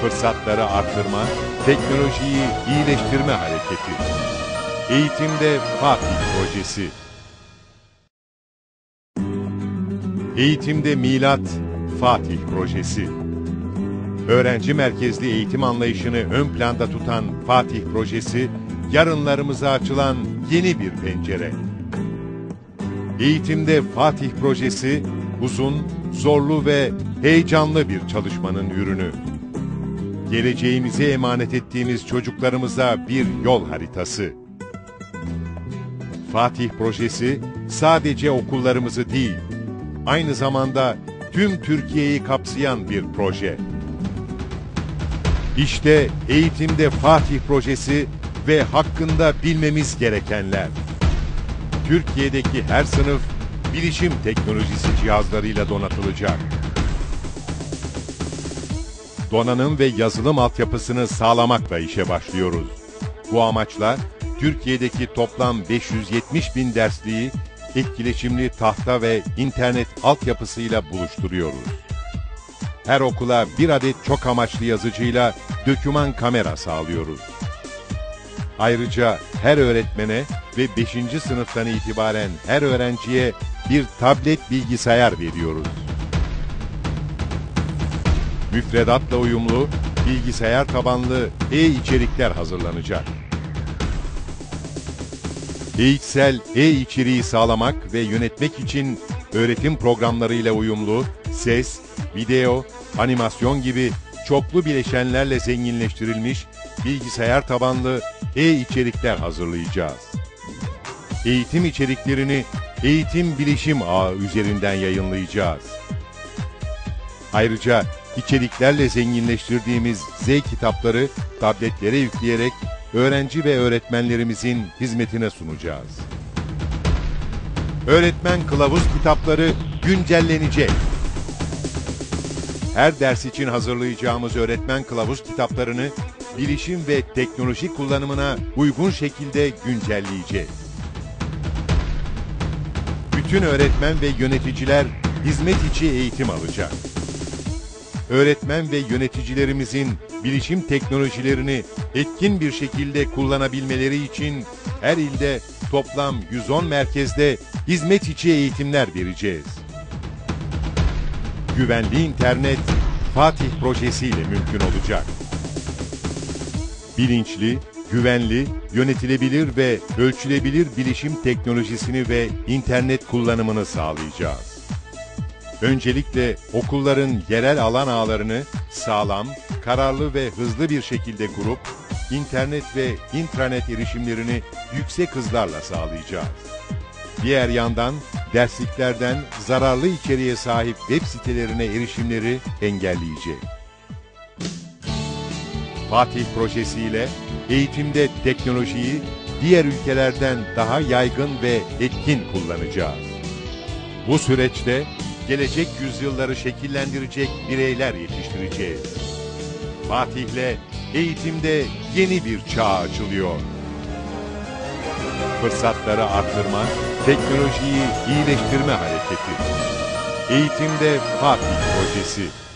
Fırsatları artırma, teknolojiyi iyileştirme hareketi. Eğitimde Fatih Projesi. Eğitimde Milat Fatih Projesi. Öğrenci merkezli eğitim anlayışını ön planda tutan Fatih Projesi, yarınlarımıza açılan yeni bir pencere. Eğitimde Fatih Projesi, uzun, zorlu ve heyecanlı bir çalışmanın ürünü. Geleceğimize emanet ettiğimiz çocuklarımıza bir yol haritası. Fatih Projesi sadece okullarımızı değil, aynı zamanda tüm Türkiye'yi kapsayan bir proje. İşte eğitimde Fatih Projesi ve hakkında bilmemiz gerekenler. Türkiye'deki her sınıf bilişim teknolojisi cihazlarıyla donatılacak. Donanım ve yazılım altyapısını sağlamakla işe başlıyoruz. Bu amaçla Türkiye'deki toplam 570 bin dersliği etkileşimli tahta ve internet altyapısıyla buluşturuyoruz. Her okula bir adet çok amaçlı yazıcıyla döküman kamera sağlıyoruz. Ayrıca her öğretmene ve 5. sınıftan itibaren her öğrenciye bir tablet bilgisayar veriyoruz. Müfredatla uyumlu, bilgisayar tabanlı e-içerikler hazırlanacak. EXL e-içeriği sağlamak ve yönetmek için öğretim programlarıyla uyumlu ses, video, animasyon gibi çoklu bileşenlerle zenginleştirilmiş bilgisayar tabanlı e-içerikler hazırlayacağız. Eğitim içeriklerini Eğitim Bilişim Ağı üzerinden yayınlayacağız. Ayrıca içeriklerle zenginleştirdiğimiz Z kitapları tabletlere yükleyerek öğrenci ve öğretmenlerimizin hizmetine sunacağız. Öğretmen kılavuz kitapları güncellenecek. Her ders için hazırlayacağımız öğretmen kılavuz kitaplarını bilişim ve teknoloji kullanımına uygun şekilde güncelleyeceğiz. Bütün öğretmen ve yöneticiler hizmet içi eğitim alacak. Öğretmen ve yöneticilerimizin bilişim teknolojilerini etkin bir şekilde kullanabilmeleri için her ilde toplam 110 merkezde hizmet içi eğitimler vereceğiz. Güvenli internet Fatih projesiyle mümkün olacak. Bilinçli, güvenli, yönetilebilir ve ölçülebilir bilişim teknolojisini ve internet kullanımını sağlayacağız. Öncelikle okulların yerel alan ağlarını sağlam, kararlı ve hızlı bir şekilde kurup internet ve intranet erişimlerini yüksek hızlarla sağlayacağız. Diğer yandan dersliklerden zararlı içeriğe sahip web sitelerine erişimleri engelleyecek. Fatih projesiyle eğitimde teknolojiyi diğer ülkelerden daha yaygın ve etkin kullanacağız. Bu süreçte gelecek yüzyılları şekillendirecek bireyler yetiştireceğiz. Fatih'le eğitimde yeni bir çağ açılıyor. Fırsatları artırma, teknolojiyi iyileştirme hareketi. Eğitimde Fatih Projesi.